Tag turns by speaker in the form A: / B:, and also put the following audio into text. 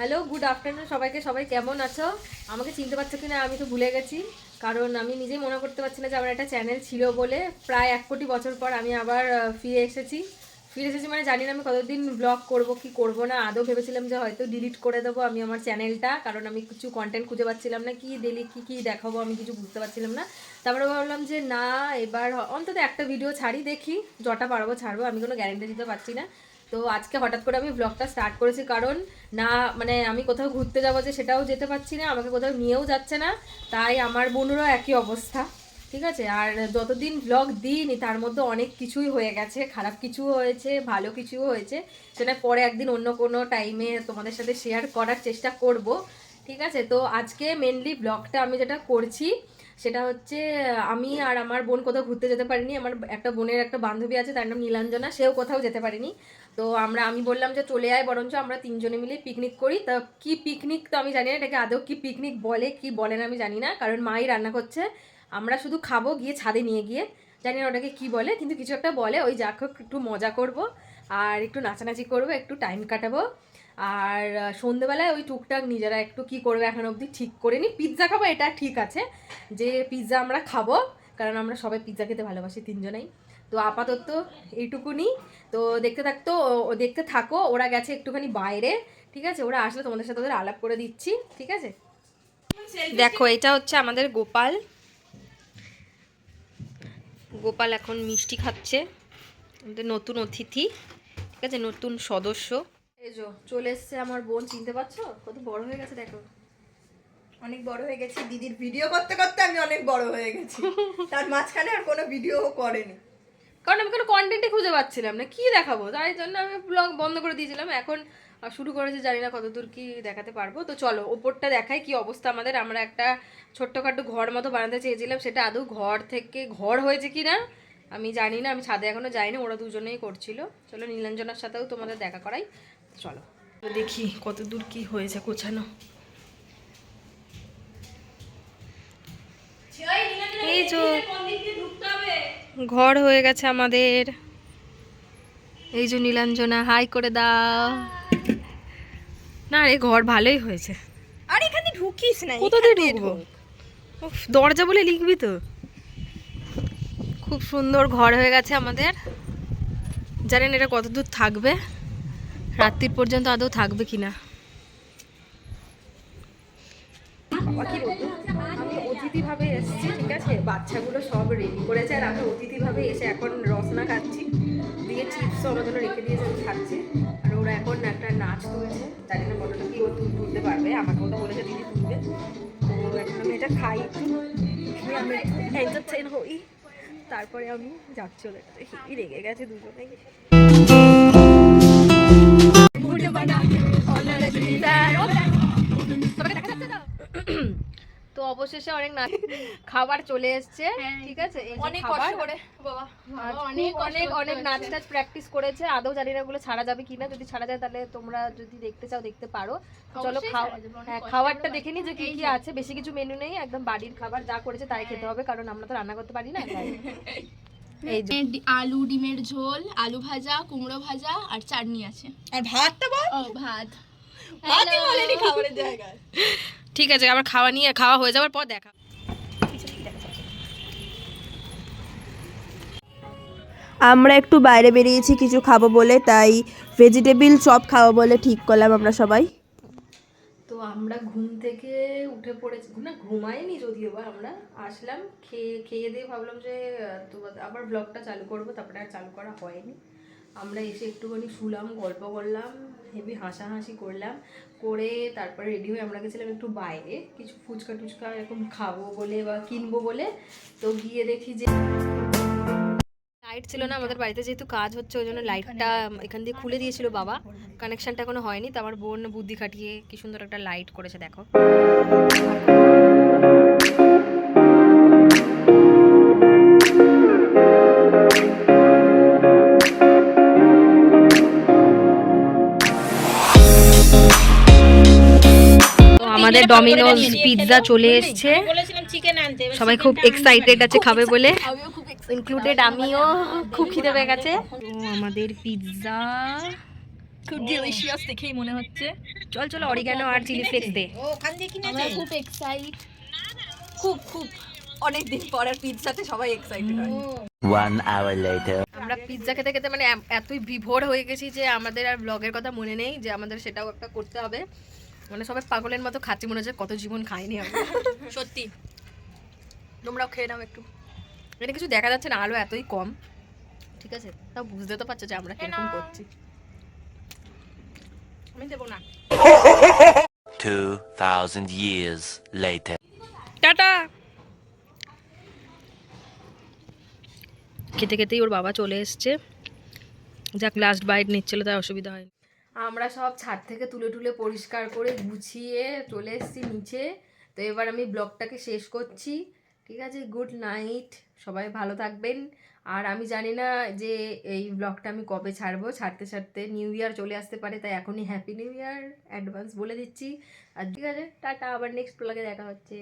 A: Hello good afternoon সবাইকে। সবাই কেমন আছো? আমাকে চিনতে পারছ কি না আমি তো ভুলে গেছি। কারণ আমি নিজেই মনে করতে পারছি না যে আমার একটা চ্যানেল ছিল বলে প্রায় এক কোটি বছর পর আমি আবার ফিরে এসেছি। ফিরে এসেছি মানে জানি না আমি কতদিন ব্লগ করব, কি করব না। আদৌ ভেবেছিলাম যে হয়তো ডিলিট করে দেবো আমি আমার চ্যানেলটা কারণ আমি কিছু কন্টেন্ট খুঁজে পাচ্ছিলাম না। কি ডেলি কি কি দেখাবো আমি কিছু বুঝতে পারছিলাম না। তারপরে ভাবলাম যে না, এবার অন্তত একটা ভিডিও ছাড়ি দেখি, যটা পারব ছাড়বো, আমি কোনো গ্যারেন্টি দিতে পারছি না। তো আজকে হঠাৎ করে আমি ব্লগটা স্টার্ট করেছি কারণ না মানে আমি কোথাও ঘুরতে যাব যে সেটাও যেতে পারছি না, আমাকে কোথাও নিয়েও যাচ্ছে না, তাই আমার বোনেরও একই অবস্থা, ঠিক আছে? আর যতদিন ব্লগ দিইনি, তার মধ্যে অনেক কিছুই হয়ে গেছে, খারাপ কিছু হয়েছে, ভালো কিছুও হয়েছে, সেটা পরে একদিন অন্য কোনো টাইমে তোমাদের সাথে শেয়ার করার চেষ্টা করব, ঠিক আছে? তো আজকে মেনলি ব্লগটা আমি যেটা করছি সেটা হচ্ছে, আমি আর আমার বোন কোথাও ঘুরতে যেতে পারিনি। আমার একটা বোনের একটা বান্ধবী আছে, তার নাম নীলাঞ্জনা, সেও কোথাও যেতে পারেনি। তো আমরা, আমি বললাম যে চলে আয়, বরঞ্চ আমরা তিনজনে মিলে পিকনিক করি। তা কি পিকনিক তো আমি জানি না, এটাকে আদৌ কি পিকনিক বলে, কি বলে না আমি জানি না। কারণ মাই রান্না করছে। আমরা শুধু খাব, গিয়ে ছাদে নিয়ে গিয়ে। জানি না ওটাকে কি বলে, কিন্তু কিছু একটা বলে। ওই যা হোক, একটু মজা করব, আর একটু নাচানাচি করব, একটু টাইম কাটাবো। আর সন্ধেবেলায় ওই টুকটাক নিজেরা একটু কি করবে এখন অবধি ঠিক করে নি পিৎজা খাব, এটা ঠিক আছে। যে পিৎজা আমরা খাব, কারণ আমরা সবাই পিৎজা খেতে ভালোবাসি তিনজনেই। তো আপাতত এইটুকুনি। তো দেখতে থাকতো দেখতে থাকো, ওরা গেছে একটুখানি বাইরে, ঠিক আছে? ওরা আসলে তোমাদের সাথে ওদের আলাপ করে দিচ্ছি, ঠিক আছে? দেখো, এটা হচ্ছে আমাদের গোপাল। গোপাল এখন মিষ্টি খাচ্ছে। আমাদের নতুন অতিথি, ঠিক আছে? নতুন সদস্য। এই চলে এসছে আমার বোন, চিনতে পারছ? কত বড় হয়ে গেছে, দেখো।
B: অনেক বড় হয়ে গেছি, দিদির ভিডিও করতে করতে আমি অনেক বড় হয়ে গেছি। তার মাঝখানে আর কোনো ভিডিও করেনি।
A: কারণ আমি কোনো কন্টেন্টই খুঁজে পাচ্ছিলাম না, কি দেখাবো? তাই জন্য আমি ব্লগ বন্ধ করে দিয়েছিলাম। এখন শুরু করেছি, জানি না কতদূর কি দেখাতে পারব। তো চলো, ওপরটা দেখাই কি অবস্থা আমাদের। আমরা একটা ছোট্টখাটো ঘর মতো বানাতে চেয়েছিলাম, সেটা আদৌ ঘর থেকে ঘর হয়েছে কি না আমি জানি না, আমি ছাদে এখনও যাইনি, ওরা দুজনেই করছিল। চলো, নীলাঞ্জনার সাথেও তোমাদের দেখা করাই। চলো। দেখি কতদূর কি হয়েছে গোছানো। এই যে ঘর হয়ে গেছে আমাদের। এই যে নীলাঞ্জনা হাই করে দাও। না রে ঘর ভালোই হয়েছে।
B: আর এখানে ঢুকিস না
A: কোথা দিয়ে ঢুকবো? উফ, দরজা বলে লিখবি তো। খুব সুন্দর ঘর হয়ে গেছে আমাদের। জানেন এটা কতদূর থাকবে? রাত্রির পর্যন্ত আদৌ থাকবে কিনা? অতিথিভাবে ঠিক আছে? বাচ্চাগুলো সব রেডি করেছে আর আমি অতিথিভাবে এসে এখন রসনা খাচ্ছি, দিয়ে চিপসও রেখে দিয়েছে আর ওরা এখন একটা নাচ ও পারবে বলেছে দিদি তো এখন আমি এটা খাই হই। তারপরে আমি যাচ্ছি ওদের রেগে গেছে দুজনেই। তো অবশেষে অনেক নাচ খাবার চলে এসছে ঠিক আছে?
B: অনেক কষ্ট করে বাবা।
A: খুব অনেক অনেক নাচ টাচ প্র্যাকটিস করেছে। আদৌ জানি না ওগুলো ছাড়া যাবে কিনা। যদি ছাড়া যায় তাহলে তোমরা যদি দেখতে চাও দেখতে পারো। চলো হ্যাঁ খাবারটা দেখে নি যে কি কি আছে। বেশি কিছু মেনু নেই একদম বাড়ির খাবার যা করেছে তাই খেতে হবে কারণ আমরা তো রান্না করতে পারি না। এই
C: আলু ডিমের ঝোল আলু ভাজা কুমড়ো ভাজা আর চাটনি আছে।
B: আর ভাতটা বল?
C: ও ভাত।
B: ভাতই বলেনি খাবারের জায়গায়।
A: ঠিক আছে আবার খাওয়া নিয়ে খাওয়া হয়ে যাওয়ার পর দেখা।
D: আমরা একটু বাইরে বেরিয়েছি কিছু খাব বলে তাই ভেজিটেবিল চপ খাব বলে ঠিক করলাম আমরা সবাই।
A: আমরা ঘুম থেকে উঠে পড়েছি। না, ঘুমাইনি যদিও বা আমরা, আসলাম, খেয়ে খেয়ে দিয়ে ভাবলাম যে আবার ব্লগটা চালু করব, তারপরে আর চালু করা হয়নি। আমরা এসে একটুখানি শুলাম, গল্প করলাম হেভি হাসাহাসি করলাম, করে তারপরে রেডি হয়ে আমরা গেছিলাম একটু বাইরে, কিছু ফুচকা টুচকা এরকম খাব বলে বা কিনবো বলে, তো গিয়ে দেখি যে লাইট ছিল না আমাদের বাড়িতে যেহেতু কাজ হচ্ছে ওই জন্য লাইটটা এখান দিয়ে খুলে দিয়েছিল বাবা। কানেকশনটা এখনও হয়নি তো আমার বোন বুদ্ধি খাটিয়ে কি সুন্দর একটা লাইট করেছে দেখো। তো আমাদের ডমিনোজ পিৎজা চলে এসেছে। সবাই খুব এক্সাইটেড আছে খাবে বলে। ইনক্লুডেড আমিও খুব খিদে পেয়ে গেছে। তো আমাদের পিৎজা
B: খুব ডিলিশিয়াস দেখেই মনে হচ্ছে।
A: চল চল অরিগানো আর চিলি ফ্লেক্স দে।
C: আমরা খুব এক্সাইট
B: খুব খুব। অনেক দিন পর আর পিৎজাতে সবাই এক্সাইটেড হয়.
A: আমরা পিৎজা খেতে খেতে মানে এতই বিভোর হয়ে গেছি যে আমাদের আর ব্লগের কথা মনে নেই যে আমাদের সেটাও একটা করতে হবে। মানে সবাই পাগলের মতো খাচ্ছি মনে হচ্ছে কত জীবন খাইনি আমি সত্যি। তোমরাও খেয়ে নাও একটু। এটা কিছু দেখা যাচ্ছে না আলো এতই কম। ঠিক আছে? তাও বুঝতে তো পারছ যে আমরা কীরকম করছি। আমি দেবো না।
E: Two thousand years later.
A: Tata! খেতে খেতেই ওর বাবা চলে এসছে। যাক লাস্ট বাইট নিচ্ছিল তার অসুবিধা হয়নি। আমরা সব ছাদ থেকে তুলে তুলে পরিষ্কার করে গুছিয়ে চলে এসেছি নিচে। তো এবার আমি ব্লগটাকে শেষ করছি। ঠিক আছে? Good night. সবাই ভালো থাকবেন। আর আমি জানি না যে এই ব্লগটা আমি কবে ছাড়বো, ছাড়তে ছাড়তে নিউ ইয়ার চলে আসতে পারে, তাই এখনই হ্যাপি নিউ ইয়ার অ্যাডভান্স বলে দিচ্ছি। আর ঠিক আছে, টাটা, আবার নেক্সট ব্লগে দেখা হচ্ছে।